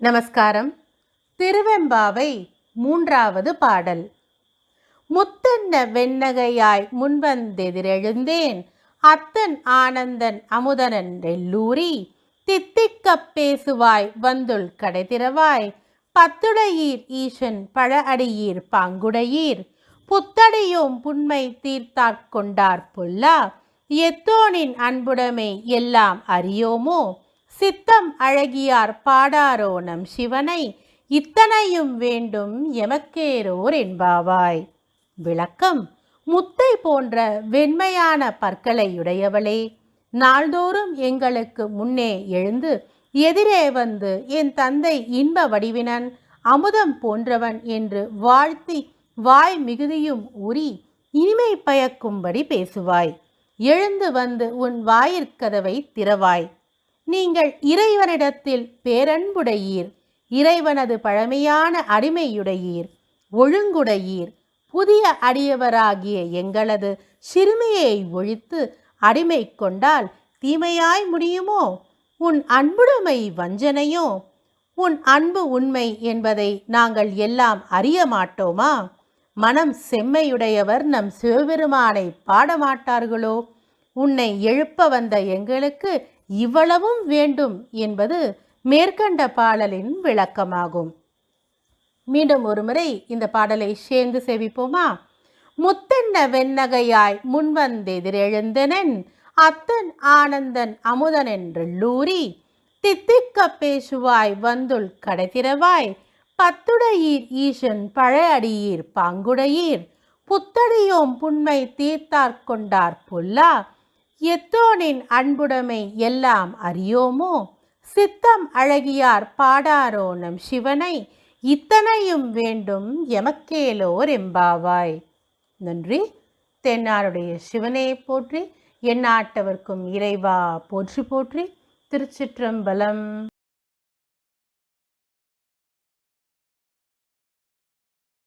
நமஸ்காரம். திருவெம்பாவை மூன்றாவது பாடல். முத்தன்ன வெண்ணகையாய் முன்வந்தெதிரெழுந்தேன். அத்தன் ஆனந்தன் அமுதனன் எல்லூரி தித்திக்கப் பேசுவாய் வந்துள் கடைதிரவாய் பத்துடையீர் ஈசன் பழ அடியீர் பாங்குடையீர். புத்தடையோம் புண்மை தீர்த்தாற் கொண்டார் புல்லா. எத்தோனின் அன்புடைமை எல்லாம் அறியோமோ? சித்தம் அழகியார் பாடாரோ நம் சிவனை இத்தனையும் வேண்டும் எமக்கேரோர் என்பாவாய். விளக்கம் முத்தை போன்ற வெண்மையான பற்களையுடையவளே நாள்தோறும் எங்களுக்கு முன்னே எழுந்து எதிரே வந்து என் தந்தை இன்ப வடிவினன் அமுதம் போன்றவன் என்று வாழ்த்தி வாய் மிகுதியும் உரி இனிமை பயக்கும்படி பேசுவாய். எழுந்து வந்து உன் வாயிற்கதவை திறவாய். நீங்கள் இறைவனிடத்தில் பேரன்புடையீர். இறைவனது பழமையான அடிமையுடையீர். ஒழுங்குடையீர். புதிய அடியவராகிய எங்களது சிறுமையை ஒழித்து அடிமை கொண்டால் தீமையாய் முடியுமோ? உன் அன்புடைமை வஞ்சனையோ? உன் அன்பு உண்மை என்பதை நாங்கள் எல்லாம் அறிய மாட்டோமா? மனம் செம்மையுடையவர் நம் சிவபெருமானை பாடமாட்டார்களோ? உன்னை எழுப்ப வந்த எங்களுக்கு இவ்வளவும் வேண்டும் என்பது மேற்கண்ட பாடலின் விளக்கமாகும். மீண்டும் ஒருமுறை இந்த பாடலை சேர்ந்து செவிப்போமா? முத்தென்ன வெண்ணகையாய் முன்வந்தெதிரெழுந்தனன் அத்தன் ஆனந்தன் அமுதன் என்று லூரி தித்திக்க பேசுவாய் வந்துள் கடைத்திரவாய் பத்துடையீர் ஈசன் பழையடியீர் பாங்குடையீர் புத்தடியோம் புண்மை தீர்த்தார் கொண்டார் பொல்லா எத்தோனின் அன்புடைமை எல்லாம் அறியோமோ? சித்தம் அழகியார் பாடாரோ நம் சிவனை? இத்தனையும் வேண்டும் எமக்கேலோர் எம்பாவாய். நன்றி. தென்னாருடைய சிவனே போற்றி எந்நாட்டவர்க்கும் இறைவா போற்றி போற்றி. திருச்சிற்றம்பலம்.